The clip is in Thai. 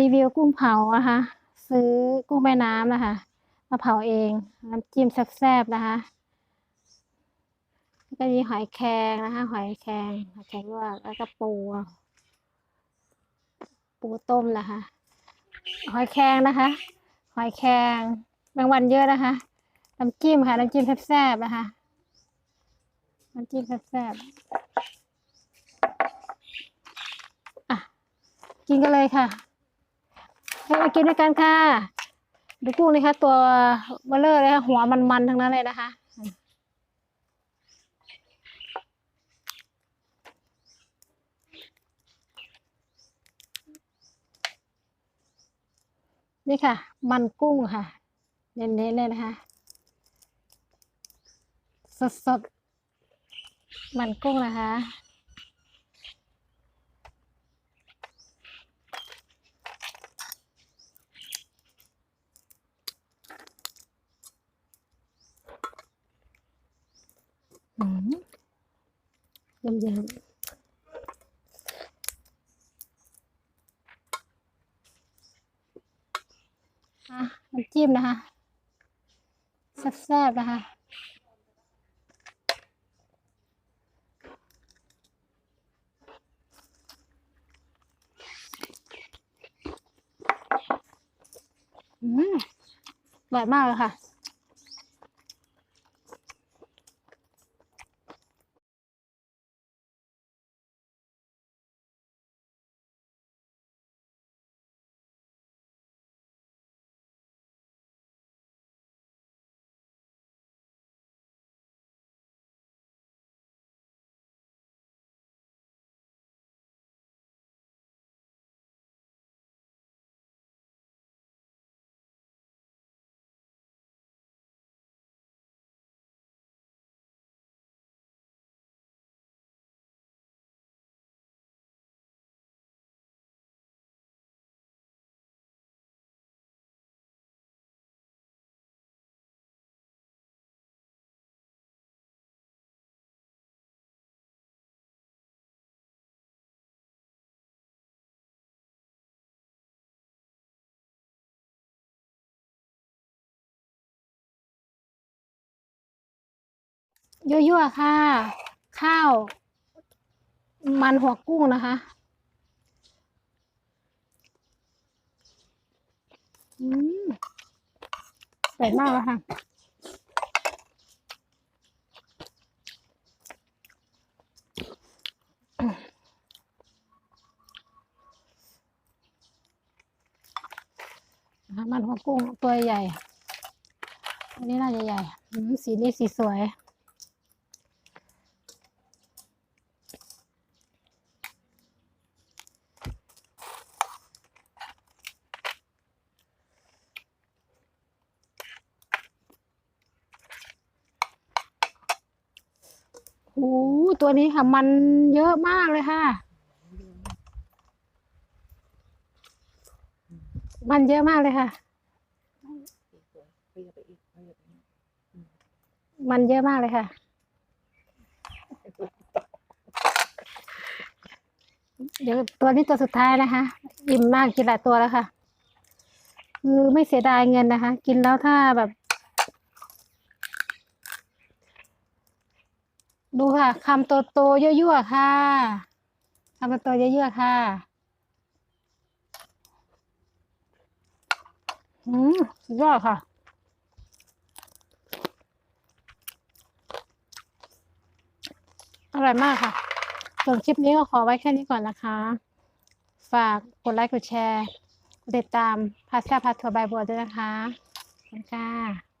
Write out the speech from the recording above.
รีวิวกุ้งเผานะคะ ซื้อกุ้งแม่น้ำนะคะ มาเผาเองน้ำจิ้มแซ่บๆนะคะก็มีหอยแครงนะคะ หอยแครงหอยแครงลวกแล้วก็ปู ปูต้มนะคะ หอยแครงนะคะ หอยแครงแมงวันเยอะนะคะน้ำจิ้มค่ะน้ำจิ้มแซ่บๆนะคะน้ำจิ้มแซ่บๆอะกินกันเลยค่ะ ให้มากินด้วยกันค่ะ ดูกุ้งนะคะตัวเบลเลอร์เลยค่ะหัวมันๆทั้งนั้นเลยนะคะนี่ค่ะ มันกุ้งค่ะ เน้นๆเลยนะคะ สดๆ มันกุ้งนะคะ อืมยิ้มๆอะน้ำจิ้มนะคะแซ่บๆนะคะอืมอร่อยมากเลยค่ะ ยั่วๆค่ะ ข้าว มันหัวกุ้งนะคะอืมอร่มากเลยค่ะนะคะมันหัวกุ้งตัวใหญ่ อันนี้น่าจะใหญ่ สีนี้สีสวย อ้ตัวนี้ค่ะ มันเยอะมากเลยค่ะ มันเยอะมากเลยค่ะ มันเยอะมากเลยค่ะ เดี๋ยวตัวนี้ตัวสุดท้ายนะคะ อิ่มมากกินหลายตัวแล้วค่ะ คือไม่เสียดายเงินนะคะ กินแล้วถ้าแบบ ดูค่ะคำโตๆยั่วๆค่ะคำโตๆยั่วๆค่ะอืมสุดยอดค่ะอร่อยมากค่ะ ส่วนคลิปนี้ก็ขอไว้แค่นี้ก่อนนะคะ ฝากกดไลค์ กดแชร์ กดติดตามพาสต้าพาทัวร์บายบัวด้วยนะคะขอบคุณค่ะ